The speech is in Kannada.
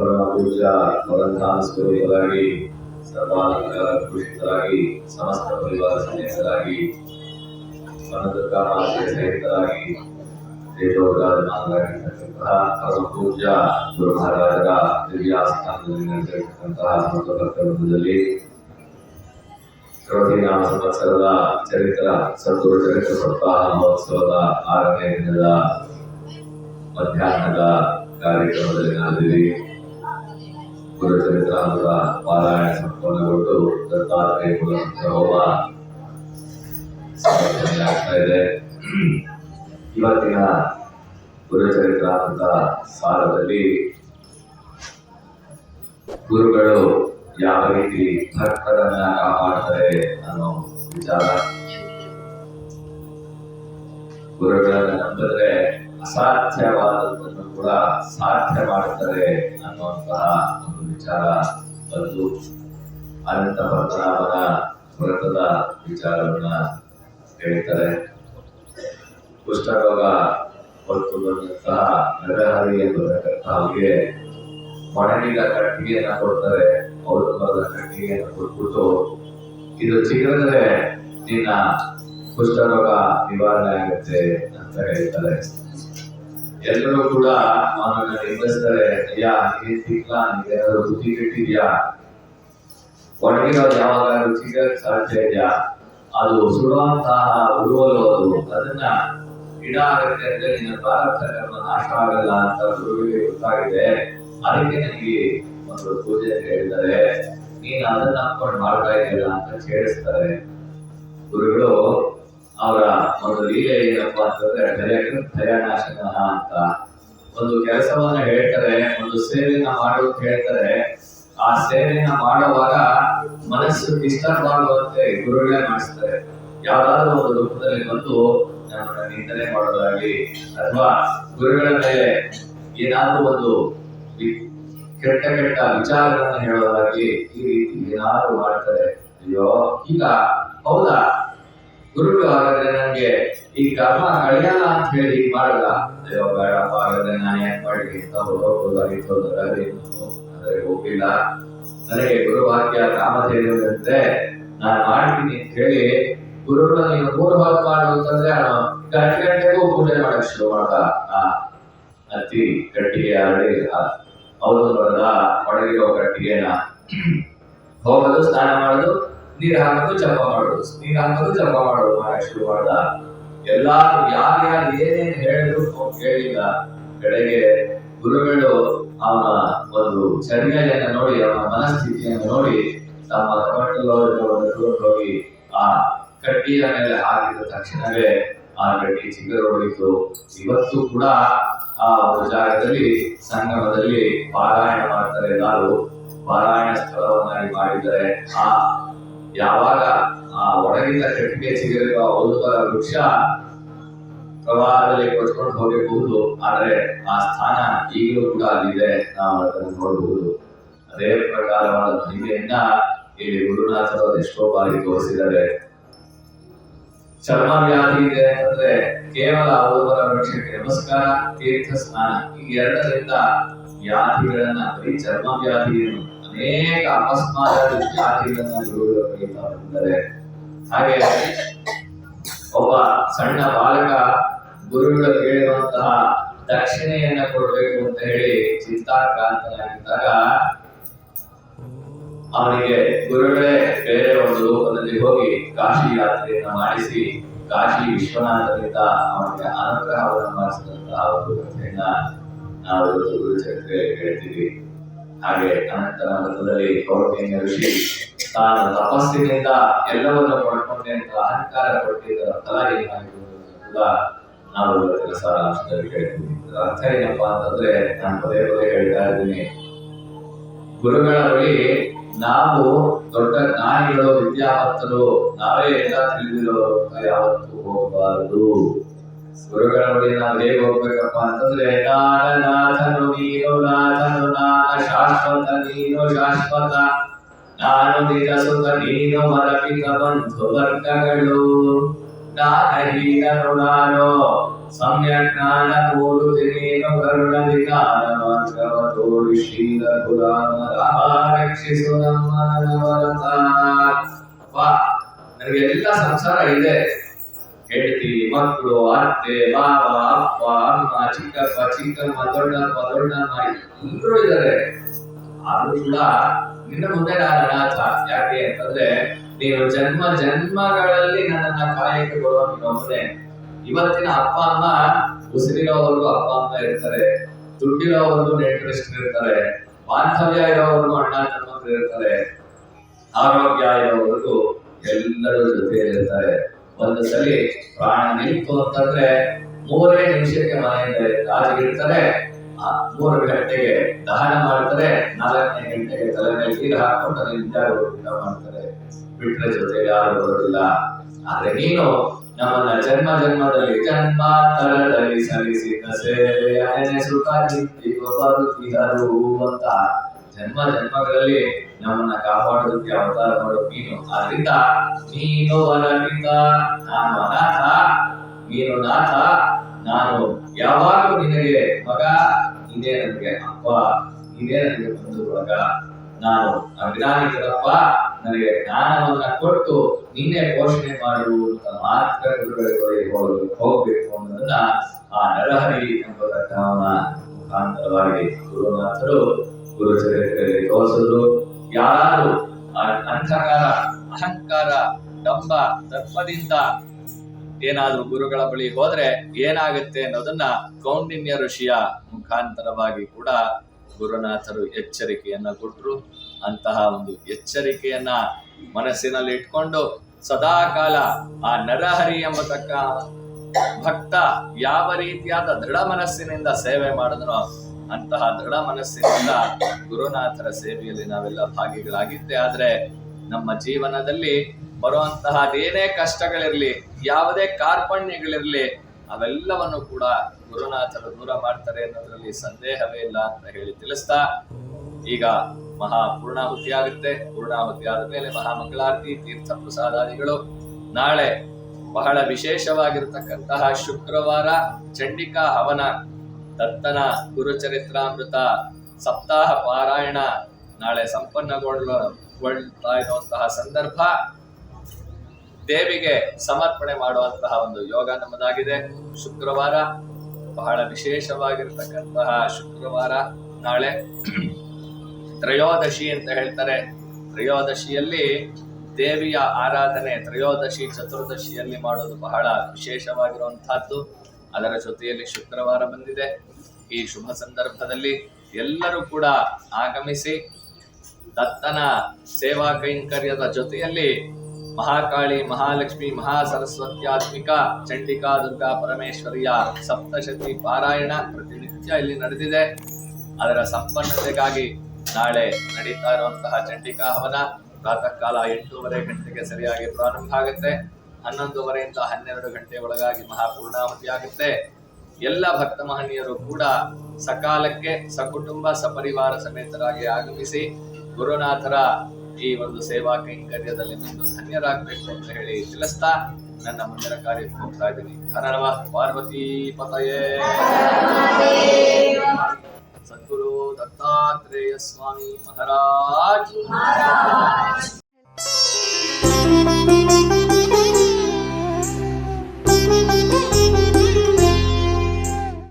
ಪೂಜ್ಯ ಪರಂಧಾಮ ಸ್ವರೂಪರಾಗಿ ಸರ್ವಾಲಂಕಾರ ಭೂಷಿತರಾಗಿ ಸಮಸ್ತ ಪರಿವಾರ ಸಮೇತರಾಗಿ ವನದುರ್ಗಾ ಮಾತೆಯ ಸಹಿತರಾಗಿ ತೇಜೋಗಾರನಾಗಿರ್ತಕ್ಕಂತಹ ಪರಮ ಪೂಜ್ಯ ಗುರು ಮಹಾರಾಜರ ದಿವ್ಯಾಸ್ಥಾನದಲ್ಲಿ ನೆಲೆಸಿರ್ತಕ್ಕಂತಹ ಸಂತ ವೃಂದದಲ್ಲಿ ಶ್ರೋತಿನಾಮ ಸಂವತ್ಸರದ ಚರಿತ್ರ, ಸದ್ಗುರು ಚರಿತ್ರ ಸಪ್ತಾಹ ಮಹೋತ್ಸವದ ಆರನೇ ದಿನದ ಮಧ್ಯಾಹ್ನದ ಕಾರ್ಯಕ್ರಮದಲ್ಲಿ ನಾವಿದ್ದೀವಿ. ಗುರುಚರಿತ್ರಾಮೃತ ಪಾರಾಯಣ ಸಂಪೂರ್ಣಗೊಂಡು ದತ್ತಾತ್ರೇಯ ಇದೆ ಇವತ್ತಿನ ಗುರುಚರಿತ್ರಾಮೃತ ಸಾರದಲ್ಲಿ ಗುರುಗಳು ಯಾವ ರೀತಿ ಭಕ್ತರನ್ನ ಕಾಪಾಡ್ತಾರೆ ಅನ್ನೋ ವಿಚಾರ ಗುರುಗಳನ್ನ ನಂಬಿದ್ರೆ ಅಸಾಧ್ಯವಾದದ್ದನ್ನು ಕೂಡ ಸಾಧ್ಯ ಮಾಡ್ತಾರೆ ಅನ್ನುವಂತಹ ವಿಚಾರ ಬಂದು ಅನಂತ ಪದ್ಮನಾಭನ ವ್ರತದ ವಿಚಾರವನ್ನ ಹೇಳ್ತಾರೆ ಕುಷ್ಠರೋಗ ಹೊತ್ತು ಬಂದಂತಹ ನರಹರಿ ಅವರಿಗೆ ಒಣಗಿದ ಕಟ್ಟಿಗೆಯನ್ನ ಕೊಡ್ತಾರೆ. ಔಷಧದ ಕಟ್ಟಿಗೆಯನ್ನು ಕೊಟ್ಬಿಟ್ಟು ಇದು ಚಿಗುರಿದ್ರೆ ನಿನ್ನ ಕುಷ್ಠರೋಗ ನಿವಾರಣೆ ಆಗುತ್ತೆ ಅಂತ ಹೇಳ್ತಾರೆ. ಎಲ್ಲರೂ ಕೂಡ ಅವನನ್ನ ನಿಂದಿಸ್ತಾರೆ ಅಯ್ಯ ನೀನ್ ಸಿಕ್ಲ ನೀನೇನಾದ್ರು ರುಚಿ ಕೆಟ್ಟಿದ್ಯಾ? ಒಣಗಿರೋದು ಯಾವಾಗ ರುಚಿ ಸಾಧ್ಯ ಇದೆಯಾ? ಅದು ಸುಡುವಂತಹ ಉರುವಲು ಅದು. ಅದನ್ನ ಗಿಡ ಆಗುತ್ತೆ ಅಂದ್ರೆ ನಿನ್ನ ಭಾರತ ನಾಶ ಆಗಲ್ಲ ಅಂತ ಗುರುವಿಗೆ ಗೊತ್ತಾಗಿದೆ. ಅದಕ್ಕೆ ನನಗೆ ಒಂದು ಪೂಜೆ ಅಂತ ಹೇಳಿದ್ದಾರೆ. ನೀನು ಅದನ್ನ ಹಾಕೊಂಡು ಮಾಡ್ತಾ ಇದೆಯಲ್ಲ ಅಂತ ಕೇಳಿಸ್ತಾರೆ ಗುರುಗಳು ಅವರ ಒಂದು ಲೀಲೆ ಏನಪ್ಪಾ ಅಂತಂದ್ರೆ ಭಯ ಭಯನಾಶನ ಅಂತ. ಒಂದು ಕೆಲಸವನ್ನ ಹೇಳ್ತಾರೆ, ಒಂದು ಸೇವೆಯನ್ನ ಮಾಡೋದು ಹೇಳ್ತಾರೆ. ಆ ಸೇವೆಯನ್ನ ಮಾಡುವಾಗ ಮನಸ್ಸು ಡಿಸ್ಟರ್ಬ್ ಆಗುವಂತೆ ಗುರುಗಳೇ ಮಾಡಿಸ್ತಾರೆ. ಯಾವ್ದಾದ್ರು ಒಂದು ರೂಪದಲ್ಲಿ ಬಂದು ನಮ್ಮನ್ನ ನಿಂದನೆ ಮಾಡೋದಾಗ್ಲಿ, ಅಥವಾ ಗುರುಗಳ ಮೇಲೆ ಏನಾದ್ರೂ ಒಂದು ಕೆಟ್ಟ ಕೆಟ್ಟ ವಿಚಾರಗಳನ್ನ ಹೇಳೋದಾಗ್ಲಿ, ಈ ರೀತಿ ಏನಾದ್ರು ಮಾಡ್ತಾರೆ. ಅಯ್ಯೋ, ಈಗ ಹೌದಾ? ಗುರುಗಳು ಹಾಗಾದ್ರೆ ನನಗೆ ಈ ಕರ್ಮ ಕಳಿಯಲ್ಲ ಅಂತ ಹೇಳಿ ಈಗ ಮಾಡಲ್ಲ. ಅಯ್ಯೋ ಬೇಡಪ್ಪ ಹಾಗಾದ್ರೆ ನಾನು ಯಾಕೆ ಮಾಡ್ಲಿ? ಅಂತ ಹೋಗೋದಾಗಿತ್ತು ಅಂದ್ರೆ ಹೋಗಿಲ್ಲ ನನಗೆ ಗುರುವಾಕ್ಯ ಸೇರಿದಂತೆ ನಾನು ಮಾಡ್ತೀನಿ ಅಂತ ಹೇಳಿ ಗುರುಗಳ ನೀನು ಮೂರು ಹೊತ್ತು ಮಾಡು ಅಂತಂದ್ರೆ ಅವನು ಗಂಟೆ ಗಂಟೆಗೂ ಪೂಜೆ ಮಾಡಕ್ ಶುರು ಮಾಡ್ದ ಅತಿ ಕಟ್ಟಿಗೆ ಆಗಲಿ ಅವನು ಬರದ ಒಡಗಿರೋ ಕಟ್ಟಿಗೆನ ಹೋಗೋದು ಸ್ನಾನ ಮಾಡೋದು ನೀರ್ ಹಾಕೋದು ಜಪ ಮಾಡೋದು. ನೀರು ಹಾಕೋದು ಜಪ ಮಾಡೋದು ಶುರು ಮಾಡ್ದ ಎಲ್ಲಾರು ಯಾರ್ಯಾರು ಏನೇನ್ ಹೇಳಿದ್ರು ಕೇಳಿಲ್ಲ. ಕಡೆಗೆ ಗುರುಗಳು ಅವನ ಒಂದು ಚರ್ಯೆಯನ್ನ ನೋಡಿ, ಅವನ ಮನಸ್ಥಿತಿಯನ್ನು ನೋಡಿ, ತಮ್ಮ ಕಮಂಡಲವನ್ನು ಹೋಗಿ ಆ ಕಟ್ಟಿಯ ಮೇಲೆ ಹಾಕಿದ ತಕ್ಷಣವೇ ಆ ಗಟ್ಟಿ ಚಿಗುರೊಳಿತು ಇವತ್ತು ಕೂಡ ಆ ಒಂದು ಜಾಗದಲ್ಲಿ ಸಂಗಮದಲ್ಲಿ ಪಾರಾಯಣ ಮಾಡ್ತಾರೆ ಎಲ್ಲರೂ. ಪಾರಾಯಣ ಸ್ಥಳವನ್ನಾಗಿ ಮಾಡಿದ್ದಾರೆ. ಆ ಯಾವಾಗ ಆ ಒಣಗಿದ ಕಟ್ಟಿಗೆ ಸಿಗಲಿರುವ ಔದುಬರ ವೃಕ್ಷ ಪ್ರವಾಹದಲ್ಲಿ ಕೊಚ್ಕೊಂಡು ಹೋಗಬಹುದು, ಆದ್ರೆ ಆ ಸ್ಥಾನ ಈಗಲೂ ಕೂಡ ಅಲ್ಲಿದೆ. ನಾವು ಅದನ್ನು ನೋಡಬಹುದು. ಅದೇ ಪ್ರಕಾರವಾದ ಮಹಿಮೆಯನ್ನ ಇಲ್ಲಿ ಗುರುನಾಥರು ಅದೆಷ್ಟೋ ಬಾರಿ ತೋರಿಸಿದ್ದಾರೆ. ಚರ್ಮ ವ್ಯಾಧಿ ಇದೆ ಅಂದ್ರೆ ಕೇವಲ ಓದುವರ ವೃಕ್ಷಕ್ಕೆ ನಮಸ್ಕಾರ, ತೀರ್ಥ ಸ್ನಾನ, ಈ ಎರಡರಿಂದ ವ್ಯಾಧಿಗಳನ್ನ ಬರೀ ಚರ್ಮ ವ್ಯಾಧಿಯನ್ನು ಅನೇಕ ಕಲಿತಾ ಬಂದಿದ್ದಾರೆ ಹಾಗೆ ಒಬ್ಬ ಸಣ್ಣ ಬಾಲಕ ಗುರುಗಳು ಹೇಳಿರುವಂತಹ ದಕ್ಷಿಣೆಯನ್ನ ಕೊಡಬೇಕು ಅಂತ ಹೇಳಿ ಚಿಂತಾಕ್ರಾಂತನಾಗಿದ್ದಾಗ ಅವನಿಗೆ ಗುರುಗಳೇ ಬೇರೆ ಒಂದು ರೂಪದಲ್ಲಿ ಹೋಗಿ ಕಾಶಿ ಯಾತ್ರೆಯನ್ನ ಮಾಡಿಸಿ, ಕಾಶಿ ವಿಶ್ವನಾಥರಿಂದ ಅವನಿಗೆ ಅನುಗ್ರಹವನ್ನು ಮಾಡಿಸಿದಂತಹ ಒಂದು ಕಥೆಯನ್ನ ನಾವು ಗುರುಚಕ್ರೆ ಹೇಳ್ತೀವಿ ಹಾಗೆ ಅನಂತರ ಮತದಲ್ಲಿ ಕೌಟಿನ್ಯ ಋಷಿ ತಾನು ತಪಸ್ಸಿನಿಂದ ಎಲ್ಲವನ್ನು ಪಡ್ಕೊಂಡೆ ಅಂತ ಅಹಂಕಾರ ಪಟ್ಟಿದ್ದರ ಫಲ ಕೂಡ ನಾವು ಇವತ್ತಿನ ಸಾರಾಂಶದಲ್ಲಿ ಹೇಳ್ತೀವಿ ಅರ್ಥ ಏನಪ್ಪಾ ಅಂತಂದ್ರೆ ನಾನು ಪದೇ ಪದೇ ಹೇಳ್ತಾ ಇದ್ದೀನಿ. ಗುರುಗಳ ಬಳಿ ನಾವು ದೊಡ್ಡ ಜ್ಞಾನಿಗಳು, ವಿದ್ಯಾವಂತರು, ನಾವೇ ಎಲ್ಲ ತಿಳಿದಿರೋ ಯಾವತ್ತೂ ಹೋಗಬಾರದು. ಗುರುಗಳ ಹೇಗೆ ಹೋಗ್ಬೇಕಪ್ಪ ಅಂತಂದ್ರೆ ನಾಡನಾಥನು ನೀನು, ನಾಥನು ನಾನ ಶಾಶ್ವತ ನೀನು, ಶಾಶ್ವತ. ನಾನು ನಿನ್ನ ಸುಖ, ನೀನು ಮರಪಿಕ ಬಂಧು ವರ್ಗಗಳು. ನಾನಹೀನನು ನಾನು, ಸಮ್ಯಕ್ ನೀನು ಕರುಣ ನಿಧಾನ ಕರುಣಧಿಕಾರವೋ ಶ್ರೀಲ ಪುರಾಣ ರಕ್ಷಿಸು ನಮ್ಮ ನನಗೆ ಎಲ್ಲ ಸಂಸಾರ ಇದೆ. ಹೆಂಡತಿ ಮಕ್ಕಳು ಅತ್ತೆ ಬಾವ ಅಪ್ಪ, ಅಮ್ಮ, ಚಿಕ್ಕಪ್ಪ, ಚಿಕ್ಕಮ್ಮ ದೊಡ್ಡಪ್ಪ ದೊಡ್ಡಮ್ಮ ಎಲ್ಲರೂ ಇದ್ದಾರೆ. ಆದ್ರೂ ಕೂಡ ನಿನ್ನ ಮುಂದೆ ನಾನು ಅನಾಥ ಯಾಕೆ ಅಂತಂದ್ರೆ ನೀನು ಜನ್ಮ ಜನ್ಮಗಳಲ್ಲಿ ನನ್ನನ್ನ ಕಾಯಕ್ಕೆ ಬರುವ ಇವತ್ತಿನ ಅಪ್ಪ, ಅಮ್ಮ ಉಸಿರಿರೋವರೆಗೂ ಅಪ್ಪ, ಅಮ್ಮ ಇರ್ತಾರೆ. ದುಡ್ಡಿರೋವರೆಗೂ ನೆಂಟರಿಸ್ಟ್ ಇರ್ತಾರೆ. ಬಾಂಧವ್ಯ ಇರೋವರೆಗೂ ಅಣ್ಣ, ತಮ್ಮಂದ್ರು ಇರ್ತಾರೆ. ಆರೋಗ್ಯ ಇರೋವರೆಗೂ ಎಲ್ಲರೂ ಜೊತೆಯಲ್ಲಿರ್ತಾರೆ. ಒಂದು ಸಲಿ ಪ್ರಾಣ ನಿಂತು ಅಂತಂದ್ರೆ ಮೂರೇ ನಿಮಿಷಕ್ಕೆ ಮನೆಯಿಂದ ರಾಜಿಗಿರ್ತಾರೆ ಆ ಮೂರು ಗಂಟೆಗೆ ದಹನ ಮಾಡ್ತಾರೆ ನಾಲ್ಕನೇ ಗಂಟೆಗೆ ತಲೆ ಮೇಲೆ ನೀರು ಹಾಕೊಂಡು ಅದರಿಂದ ಊಟ ಮಾಡ್ತಾರೆ ಬಿಟ್ರೆ ಜೊತೆ ಯಾರು ಬರೋದಿಲ್ಲ. ಆದ್ರೆ ನೀನು ನಮ್ಮನ್ನ ಜನ್ಮ ಜನ್ಮದಲ್ಲಿ ಜನ್ಮಾಂತರದಲ್ಲಿ ಸಲ್ಲಿಸಿದ ಸೇವೆ ಸುಖ ಬರುತ್ತಿಹರು ಅಂತ ಜನ್ಮ ಜನ್ಮಗಳಲ್ಲಿ ನಮ್ಮನ್ನ ಕಾಪಾಡೋದಕ್ಕೆ ಅವತಾರ ಮಾಡೋ ಮೀನು. ಆದ್ರಿಂದ ನೀನು ಬರಲಿಂದ ನಾನು ಅನಾಥ ನೀನು ನಾಥ, ನಾನು ಯಾವಾಗಲೂ ನಿನಗೆ ಮಗ, ನೀನೇ ನನಗೆ ಅಪ್ಪ, ನೀನೇ ನನಗೆ ಬಂಧು ಬಳಗ. ನಾನು ಅಜ್ಞಾನಿಗಳಪ್ಪ ನನಗೆ ಜ್ಞಾನವನ್ನ ಕೊಟ್ಟು ನಿನ್ನೆ ಪೋಷಣೆ ಮಾಡು ಅಂತ ಮಾತ್ರ ಹೋಗ್ಬೇಕು ಅನ್ನೋದನ್ನ ಆ ನರಹರಿ ಎಂಬುದನ್ನ ಮುಖಾಂತರವಾಗಿ ಗುರುನಾಥರು ಗುರು ತೋರಿಸಿದ್ರು. ಯಾರು ಅಂಧಕಾರ ಅಹಂಕಾರ ಡಂಬ ದರ್ಪದಿಂದ ಏನಾದ್ರೂ ಗುರುಗಳ ಬಳಿ ಹೋದ್ರೆ ಏನಾಗುತ್ತೆ ಅನ್ನೋದನ್ನ ಕೌಂಡಿನ್ಯ ಋಷಿಯ ಮುಖಾಂತರವಾಗಿ ಕೂಡ ಗುರುನಾಥರು ಎಚ್ಚರಿಕೆಯನ್ನ ಕೊಟ್ಟರು ಅಂತಹ ಒಂದು ಎಚ್ಚರಿಕೆಯನ್ನ ಮನಸ್ಸಿನಲ್ಲಿ ಇಟ್ಕೊಂಡು ಸದಾ ಕಾಲ ಆ ನರಹರಿ ಎಂಬತಕ್ಕ ಭಕ್ತ ಯಾವ ರೀತಿಯಾದ ದೃಢ ಮನಸ್ಸಿನಿಂದ ಸೇವೆ ಮಾಡಿದ್ನೋ ಅಂತಹ ದೃಢ ಮನಸ್ಸಿನಿಂದ ಗುರುನಾಥರ ಸೇವೆಯಲ್ಲಿ ನಾವೆಲ್ಲ ಭಾಗಿಗಳಾಗಿದ್ದೆ. ಆದ್ರೆ ನಮ್ಮ ಜೀವನದಲ್ಲಿ ಬರುವಂತಹ ಏನೇ ಕಷ್ಟಗಳಿರ್ಲಿ, ಯಾವುದೇ ಕಾರ್ಪಣ್ಯಗಳಿರ್ಲಿ, ಅವೆಲ್ಲವನ್ನು ಕೂಡ ಗುರುನಾಥರು ದೂರ ಮಾಡ್ತಾರೆ ಅನ್ನೋದ್ರಲ್ಲಿ ಸಂದೇಹವೇ ಇಲ್ಲ ಅಂತ ಹೇಳಿ ತಿಳಿಸ್ತಾ, ಈಗ ಮಹಾ ಪೂರ್ಣಾಹುತಿ ಆಗುತ್ತೆ ಪೂರ್ಣಾಹುತಿ ಆದ ಮೇಲೆ ಮಹಾಮಂಗಳಾರತಿ ತೀರ್ಥ ಪ್ರಸಾದಾದಿಗಳು ನಾಳೆ ಬಹಳ ವಿಶೇಷವಾಗಿರತಕ್ಕಂತಹ ಶುಕ್ರವಾರ, ಚಂಡಿಕಾ ಹವನ. ದತ್ತನ, ಗುರುಚರಿತ್ರಾಮೃತ, ಸಪ್ತಾಹ ಪಾರಾಯಣ, ನಾಳೆ ಸಂಪನ್ನಗೊಳ್ಳಗೊಳ್ತಾ ಇರುವಂತಹ ಸಂದರ್ಭ, ದೇವಿಗೆ ಸಮರ್ಪಣೆ ಮಾಡುವಂತಹ ಒಂದು ಯೋಗ ನಮ್ಮದಾಗಿದೆ. ಶುಕ್ರವಾರ ಬಹಳ ವಿಶೇಷವಾಗಿರ್ತಕ್ಕಂತಹ ಶುಕ್ರವಾರ, ನಾಳೆ ತ್ರಯೋದಶಿ ಅಂತ ಹೇಳ್ತಾರೆ. ತ್ರಯೋದಶಿಯಲ್ಲಿ ದೇವಿಯ ಆರಾಧನೆ, ತ್ರಯೋದಶಿ, ಚತುರ್ದಶಿಯಲ್ಲಿ ಮಾಡೋದು ಬಹಳ ವಿಶೇಷವಾಗಿರುವಂತಹದ್ದು ಅದರ ಜೊತೆಯಲ್ಲಿ ಶುಕ್ರವಾರ ಬಂದಿದೆ. ಈ ಶುಭ ಸಂದರ್ಭದಲ್ಲಿ ಎಲ್ಲರೂ ಕೂಡ ಆಗಮಿಸಿ ದತ್ತನ ಸೇವಾ ಕೈಂಕರ್ಯದ ಜೊತೆಯಲ್ಲಿ ಮಹಾಕಾಳಿ, ಮಹಾಲಕ್ಷ್ಮಿ ಮಹಾ ಸರಸ್ವತ್ಯಾತ್ಮಿಕ ಚಂಡಿಕಾ ದುರ್ಗಾ ಪರಮೇಶ್ವರಿಯ ಸಪ್ತಶತಿ ಪಾರಾಯಣ ಪ್ರತಿನಿತ್ಯ ಇಲ್ಲಿ ನಡೆದಿದೆ. ಅದರ ಸಂಪನ್ನತೆಗಾಗಿ ನಾಳೆ ನಡೀತಾ ಇರುವಂತಹ ಚಂಡಿಕಾ ಹವನ ಪ್ರಾತಃ ಕಾಲ ಎಂಟೂವರೆ ಗಂಟೆಗೆ ಸರಿಯಾಗಿ ಪ್ರಾರಂಭ ಆಗುತ್ತೆ. ಹನ್ನೊಂದುವರೆಯಿಂದ ಹನ್ನೆರಡು ಗಂಟೆ ಒಳಗಾಗಿ ಮಹಾಪೂರ್ಣಾವತಿ ಆಗುತ್ತೆ. ಎಲ್ಲ ಭಕ್ತ ಮಹನೀಯರು ಕೂಡ ಸಕಾಲಕ್ಕೆ ಸಕುಟುಂಬ, ಸಪರಿವಾರ ಸಮೇತರಾಗಿ ಆಗಮಿಸಿ ಗುರುನಾಥರ ಈ ಒಂದು ಸೇವಾ ಕೈಂಕರ್ಯದಲ್ಲಿ ನಿಮ್ಮನ್ನು ಧನ್ಯರಾಗಬೇಕು ಅಂತ ಹೇಳಿ ತಿಳಿಸ್ತಾ ನನ್ನ ಮುಂದಿನ ಕಾರ್ಯಕ್ಕೆ ಹೋಗ್ತಾ ಇದ್ದೀನಿ. ಹರವ ಪಾರ್ವತಿ ಪತಯೇ. ಸದ್ಗುರು ದತ್ತಾತ್ರೇಯ ಸ್ವಾಮಿ ಮಹಾರಾಜ್.